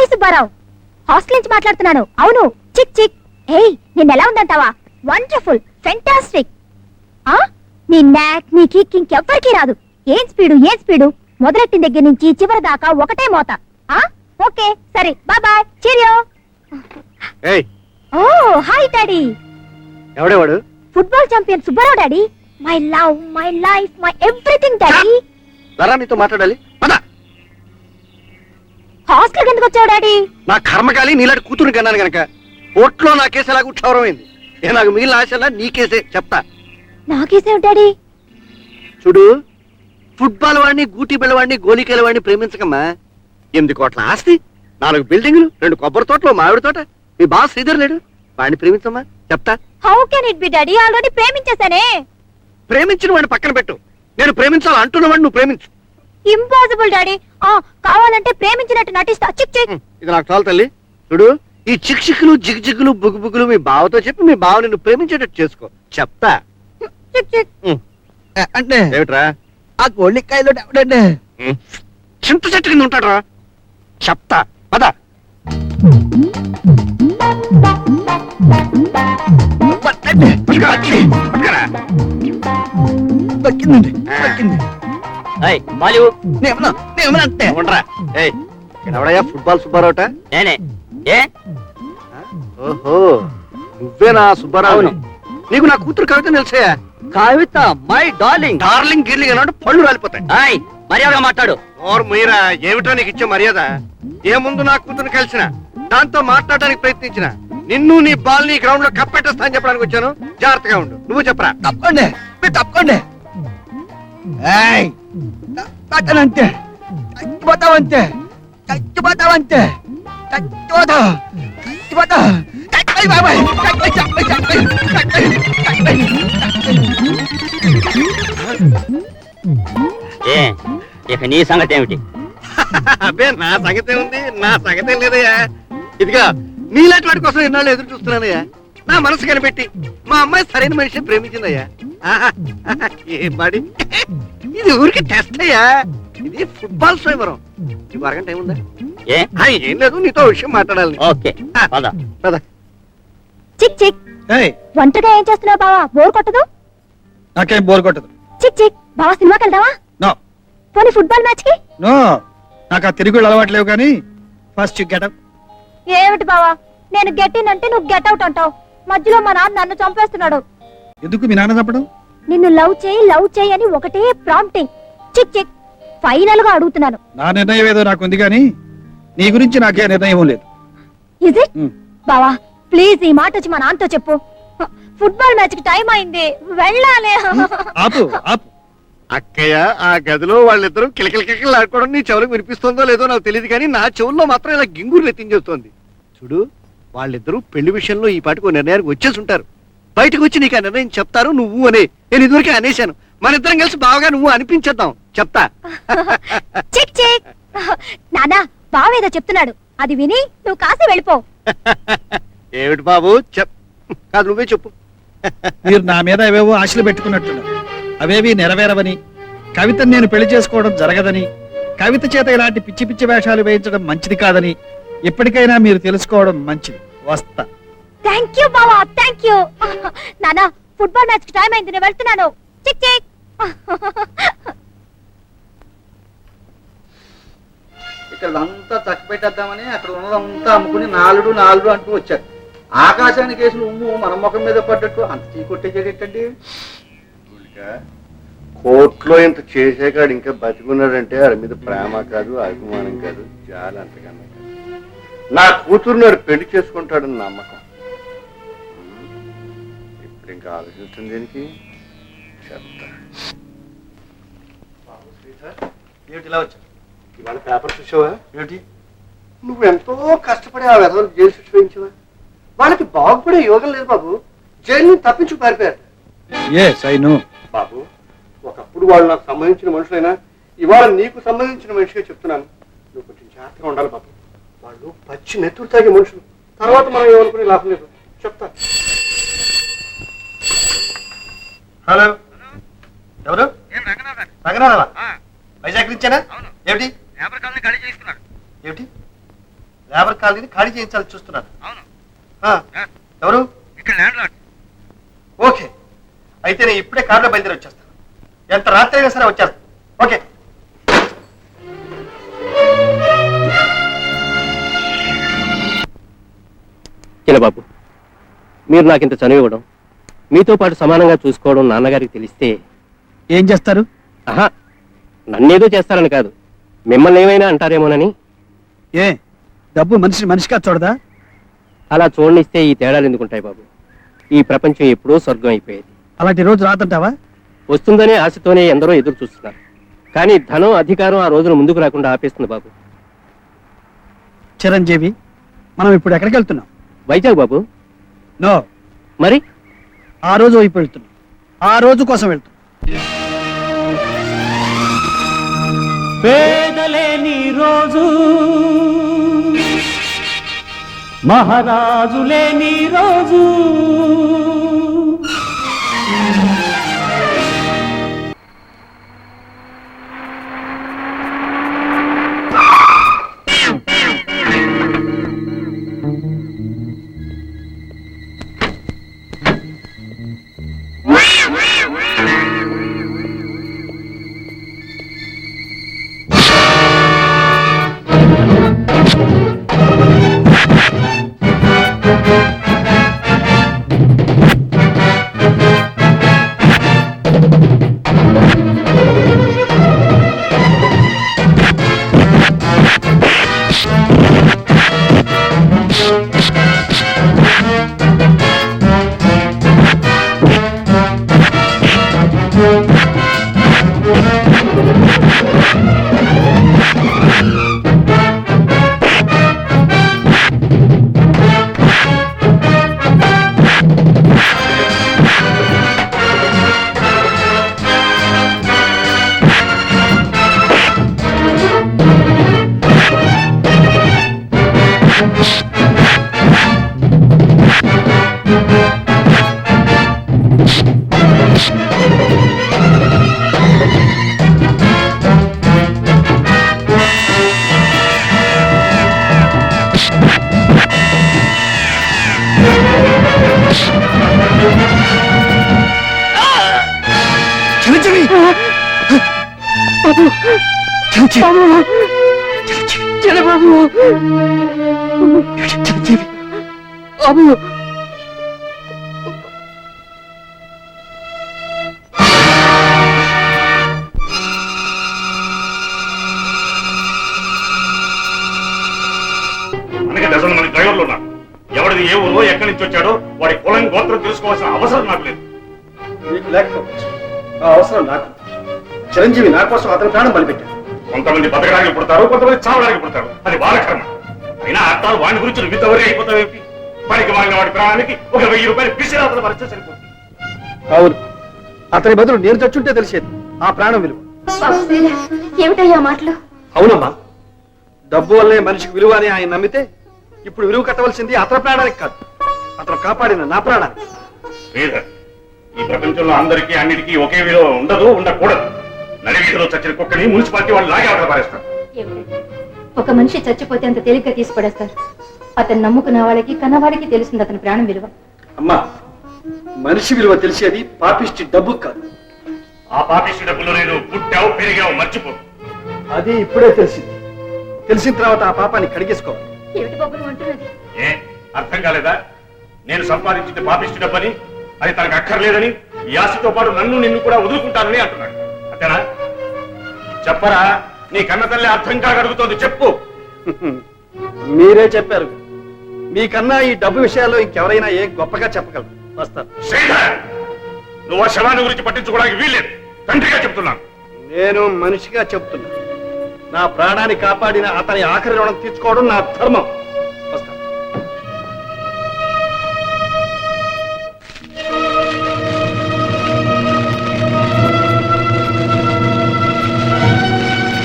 Hi Subbarao. Hostel నుంచి మాట్లాడుతున్నాను. అవును. చిక్ చిక్. హేయ్ నిన్న ఎలా ఉందంటావా? Wonderful fantastic. ఆ? నీ నాక్ నీ కిక్ ఇంకెవ్వరికీ రాదు. ఏం స్పీడు ఏం స్పీడు? మొదలెట్టిన దగ్గర నుంచి చివరి దాకా ఒకటే మోత. ఆ? ఓకే సరే. Bye bye. చీరియో ఏయ్. ఓ hi daddy. ఎవడేవాడు football champion Subbarao daddy. My love my life my everything daddy. లరా నీతో మాట్లాడాలి. హాస్టల్ ఎందుకు వచ్చావు డాడీ? నా కర్మకాలి నీలాంటి కూతురు కన్నాను గనక. ఓట్లో నా కేసు ఎలాగ క్షౌరమైంది ఏ నాకు మిగిలిన ఆశలా నీ కేసే చెప్తా. నాకేసేవు డాడీ? చూడు ఫుట్బాల్ వాడిని గూటి బిళ్ళవాడిని గోలికేల వాడిని ప్రేమించకమ్మా. ఎనిమిది కోట్ల ఆస్తి నాలుగు బిల్డింగులు రెండు కొబ్బరి తోటలు మామిడి తోట. మీ బావ శ్రీధర్ లేడు. వాడిని ప్రేమించమ్మా చెప్తా. How can it be daddy? Already ప్రేమించేశానే. ప్రేమించిన వాడిని పక్కన పెట్టు. నేను ప్రేమించాలి అంటున్న వాడిని నువ్వు ప్రేమించు. ఇంపాసిబుల్ డాడీ ఆ కావాలంటే ప్రేమించినట్టు నటిస్తా. చిక్ చిక్. ఇది నాకు చాలు తల్లి. చూడు ఈ చిక్ చిక్కులు జిగ్ జిగ్గులు బుగ్గు బుగ్గులు మీ బావతో చెప్పి మీ బావ నిన్ను ప్రేమించేటట్టు చేసుకో. చెప్తా. చిక్ చిక్. అంటే? ఏమిట్రా? ఆ గోళ్ళికాయలు ఎవడండి చింత చెట్టు కింద ఉంటాడ్రా. చెప్తా. పద. పట్టండి పట్టుకురా, పట్టుకురా. దక్కిందండి దక్కింది ఎవడయ్యా ఫుట్బాల్ సుబ్బారావుట? నేనే. ఏ? ఓహో నువ్వేనా సుబ్బారావు అవును. నీకు నా కూతురు కవిత తెలుసా కవిత మై డార్లింగ్. డార్లింగ్ గిర్లింగ్ అన్నాడు పళ్ళు రాలిపోతాయి. మర్యాదగా మాట్లాడు. ఓర్ మీరా ఏమిటో నీకు ఇచ్చే మర్యాద? ఏ ముందు నా కూతురు కలిసిన దాంతో మాట్లాడడానికి ప్రయత్నించిన నిన్ను నీ బాల్ నీ గ్రౌండ్లో కప్పెట్టేస్తా అని చెప్పడానికి వచ్చాను. జాగ్రత్తగా ఉండు. నువ్వు చెప్పరా? తప్పండి మీరు చచ్చిపోతావంతే! చచ్చిపోతావు చచ్చిపోతావు చచ్చిపోయి బాబాయ్! చచ్చిపోయి చచ్చిపోయి! చచ్చిపోయి చచ్చిపోయి! ఏ ఇక నీ సంగతి ఏమిటి? అబ్బే నా సంగతే ఉంది నా సంగతే లేదయ్యా. ఇదిగా నీలాంటి వాడి కోసం ఎన్నాళ్ళు ఎదురు చూస్తున్నానయ్యా. నా మనసు కనిపెట్టి మా అమ్మాయి సరైన మనిషిని ప్రేమించిందయ్యా. ఆహా, ఆహా, ఏం పాడి ఇది ఊరికి టెస్ట్ అయ్యా ఇది ఫుట్బాల్ స్వయంవరం ఈ అరగంట టైం ఉందా? ఏ? ఏం లేదు నీతో విషయం మాట్లాడాలి. ఓకే పద. పద. చిక్ చిక్. ఏయ్. ఒంటరిగా ఏం చేస్తున్నావు బావా? బోర్ కొట్టదు? నాకేం బోర్ కొట్టదు. చిక్ చిక్. బావా సినిమాకి వెళ్దామా? నో. పోనీ ఫుట్బాల్ మ్యాచ్కి? నో. నాకు ఆ తిరుగుళ్ళు అలవాట్లేవు కానీ ఫస్ట్ గెటప్ ఏమిటి బావా? నేను గెట్ ఇన్ అంటే నువ్వు గెట్ అవుట్ అంటావు. మధ్యలో మా నాన్న నన్ను చంపేస్తున్నాడు. ఎందుకు మీ నాన్న తప్పడం నిన్ను లవ్ చేయి లవ్ చేయి అని ఒకటే ప్రాంప్టింగ్ చిక్ చిక్. ఫైనల్గా అడుగుతున్నాను. నా నిర్ణయం ఏదో నాకు ఉంది కానీ నీ గురించి నాకే నిర్ణయం లేదు. Is it um. బావా ప్లీజ్ ఈ మాట వచ్చి మా నాన్నతో చెప్పు. ఫుట్బాల్ మ్యాచ్కి టైం అయింది. వెళ్ళాలి. ఆపు ఆపు. అక్కయ్య ఆ గదిలో వాళ్ళిద్దరూ కిలకిలకిలకిలు ఆడుకోవడం నీ చెవులకు వినిపిస్తుందో లేదో నాకు తెలియదు కానీ నా చెవుల్లో మాత్రం ఇలా గింగురు నెత్తించేస్తోంది చూడు వాళ్ళిద్దరూ పెళ్ళి విషయంలో ఈ పాటికి ఓ నిర్ణయానికి వచ్చేసి ఉంటారు. బయటకు వచ్చి నీకు ఆ నిర్ణయం చెప్తారు నువ్వు అనే. నేను ఇదివరకే అనేశాను. మన ఇద్దరం కలిసి బాగా నువ్వు అనిపించేద్దాం. చెప్తా. చిక్ చిక్. నానా బావేదో చెప్తున్నాడు. అది విని నువ్వు కాసి వెళ్ళిపో. ఏమిటి బాబు? చెప్. కాదు నువ్వే చెప్పు. మీరు నా మీద ఏవేవో ఆశలు పెట్టుకున్నట్టున్నారు. అవేవి నెరవేరవని కవితను నేను పెళ్ళి చేసుకోవడం జరగదని కవిత చేత ఇలాంటి పిచ్చి పిచ్చి వేషాలు వేయించడం మంచిది కాదని ఇప్పటికైనా మీరు తెలుసుకోవడం మంచిది. వస్తా. థ్యాంక్ యూ బావా థ్యాంక్ యూ నానా ఫుట్బాల్ మ్యాచ్కి టైం అయింది. నేను వెళ్తున్నాను. చిక్ చిక్ ఇక్కడ అంతా చక్క పెట్టేద్దామని అక్కడ ఉన్నదంతా అమ్ముకుని నాలుగు నాలుగు అంటూ వచ్చారు. ఆకాశానికి వేసిన ఉమ్ము మన ముఖం మీద పడ్డట్టు అంత చీ కొట్టేసేటండి కోర్టులో ఇంత చేసేకాడు ఇంకా బతికున్నాడంటే వాడి మీద ప్రేమ కాదు అభిమానం కాదు చాలా అంతకన్నా కాదు. నా కూతురు నాడు పెళ్ళి చేసుకుంటాడని నమ్మకం. ఇంకా ఆలోచిస్తుంది దీనికి? చెప్తా. ఏమిటి ఇలా వచ్చా ఇవాళ పేపర్ చూసావా? ఏమిటి? నువ్వు ఎంతో కష్టపడి ఆ వెధవలు జైలు శిక్ష వేయించావా? వాళ్ళకి బాగుపడే యోగం లేదు బాబు. జైలు తప్పించు పారిపోయారు. బాబు ఒకప్పుడు వాళ్ళు నాకు సంబంధించిన మనుషులైనా ఇవాళ నీకు సంబంధించిన మనిషిగా చెప్తున్నాను. నువ్వు కొంచెం జాగ్రత్తగా ఉండాలి బాబు. వాళ్ళు పచ్చి నెత్తురు తాగే మనుషులు. తర్వాత మనం ఏమనుకునే లాభం లేదు. చెప్తా. హలో. ఎవరు? రంగనాథవా? వైజాగ్ నుంచేనా? ఏమిటి? ఏమిటి? లేబర్ కాలనీని ఖాళీ చేయించాలని చూస్తున్నాను ఆ, ఎవరు? ఓకే. అయితే నేను ఇప్పుడే కార్లో బయలుదేరి వచ్చేస్తాను. ఎంత రాత్రి అయినా సరే వచ్చేస్తాను. ఓకే. చిన్నబాబు మీరు నాకు ఇంత చనివ్వడం మీతో పాటు సమానంగా చూసుకోవడం నాన్నగారికి తెలిస్తే ఏం చేస్తారు? ఆహా నన్నేదో చేస్తారని కాదు. మిమ్మల్ని ఏమైనా అంటారేమోనని. ఏ డబ్బు మనిషిని మనిషిగా చూడదా? అలా చూడనిస్తే ఈ తేడాలు ఎందుకుంటాయి బాబు? ఈ ప్రపంచం ఎప్పుడో స్వర్గం అయిపోయేది. అలాంటి రోజు రాదంటావా? వస్తుందనే ఆశతోనే ఎందరో ఎదురు చూస్తున్నారు. కానీ ధనం అధికారం ఆ రోజున ముందుకు రాకుండా ఆపేస్తుంది బాబు. చిరంజీవి మనం ఇప్పుడు ఎక్కడికి వెళ్తున్నాం? వైజాగ్ బాబు. నో. మరి? ఆ రోజు వైపు వెళ్తున్నాం. ఆ రోజు కోసం వెళ్తున్నాం. పేదలేని రోజు మహారాజు లేని రోజు. చిరంజీవి మనకి డజన్ మంది డ్రైవర్లు ఉన్నారు. ఎవరిది ఏ ఊరో ఎక్కడి నుంచి వచ్చాడో? చిరంజీవి నా కోసం అతని ప్రాణం బలిపెట్టాడు. కొంతమంది బతకడానికి పుడతారు కొంతమంది చావడానికి పుడతారు. అది వాళ్ళ కర్మ. అయినా అర్థాలు వాడి గురించి నువ్వు అయిపోతావేంటి? పనికి మాలిన వాడి ప్రాణానికి ఒక వెయ్యి రూపాయలు పిసిరాతలు పరిచయం సరిపోతుంది. అవును. అతని బదులు నేను చచ్చుంటే తెలిసేది. ఆ ప్రాణం విలువ. ఏమిటయ్యా మాటలు? అవునమ్మా. డబ్బు వల్లే మనిషికి విలువ అని ఆయన నమ్మితే ఇప్పుడు విలువ కట్టవలసింది అతని ప్రాణానికి కాదు. అతను కాపాడిన నా ప్రాణానికి. ఈ ప్రపంచంలో అందరికీ అన్నిటికీ ఒకే విలువ ఉండదు ఉండకూడదు. నడివీధిలో చచ్చిన కుక్కని మున్సిపాలిటీ వాళ్ళు లాగే పారేస్తారు. ఒక మనిషి చచ్చిపోతే అంత తేలిగ్గా తీసి పడేస్తారు. అతను నమ్ముకున్న వాళ్ళకి కన్నవాడికి తెలుస్తుంది అతని ప్రాణం విలువ. అమ్మా మనిషి విలువ తెలిసేది పాపిష్టి డబ్బు కాదు. ఆ పాపిష్టి డబ్బులు నేను పుట్టావు పెరిగావు మర్చిపో. అది ఇప్పుడే తెలిసింది. తెలిసిన తర్వాత ఆ పాపాన్ని కడిగేసుకోవాలి ఏమిటి బాబులు అంటున్నది? ఏ అర్థం కాలేదా? నేను సంపాదించింది పాపిష్టి డబ్బని అది తనకు అక్కర్లేదని ఈ ఆశతో పాటు నన్ను నిన్ను కూడా వదులుకుంటానని అంటున్నాడు. అంతేనా చెప్పరా? నీ కన్న తల్లి అర్థం కాగలుగుతోంది చెప్పు. మీరే చెప్పారు. మీకన్నా ఈ డబ్బు విషయాల్లో ఇంకెవరైనా ఏ గొప్పగా చెప్పగలరు? వస్తారు శ్రీధర్ నువ్వు ఆ శవాన్ని గురించి పట్టించుకోవడానికి వీల్లేదు. తండ్రిగా చెప్తున్నాను. నేను మనిషిగా చెప్తున్నా. నా ప్రాణాన్ని కాపాడిన అతని ఆఖరి రుణం తీర్చుకోవడం నా ధర్మం.